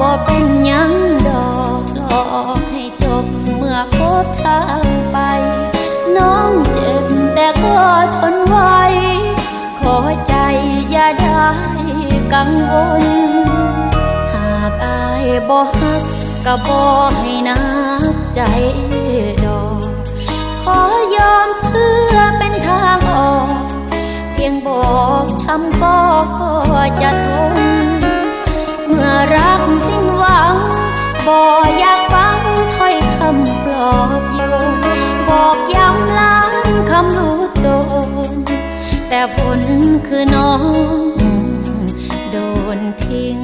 บ่เป็นยังดอกหลอกให้จบเมื่อพบทางไป น้องเจ็บแต่ก็ทนไว้ ขอใจอย่าได้กังวล หากอายบ่ฮักก็บ่ให้นักใจดอก ขอยอมเพื่อเป็นทางออก เพียงบอกช้ำก็พอใจ บ่อยากฟังถ้อยคำปลอบโยนบอกย้ำล้างคำรู้ตนแต่ผลคือน้องโดนทิ้ง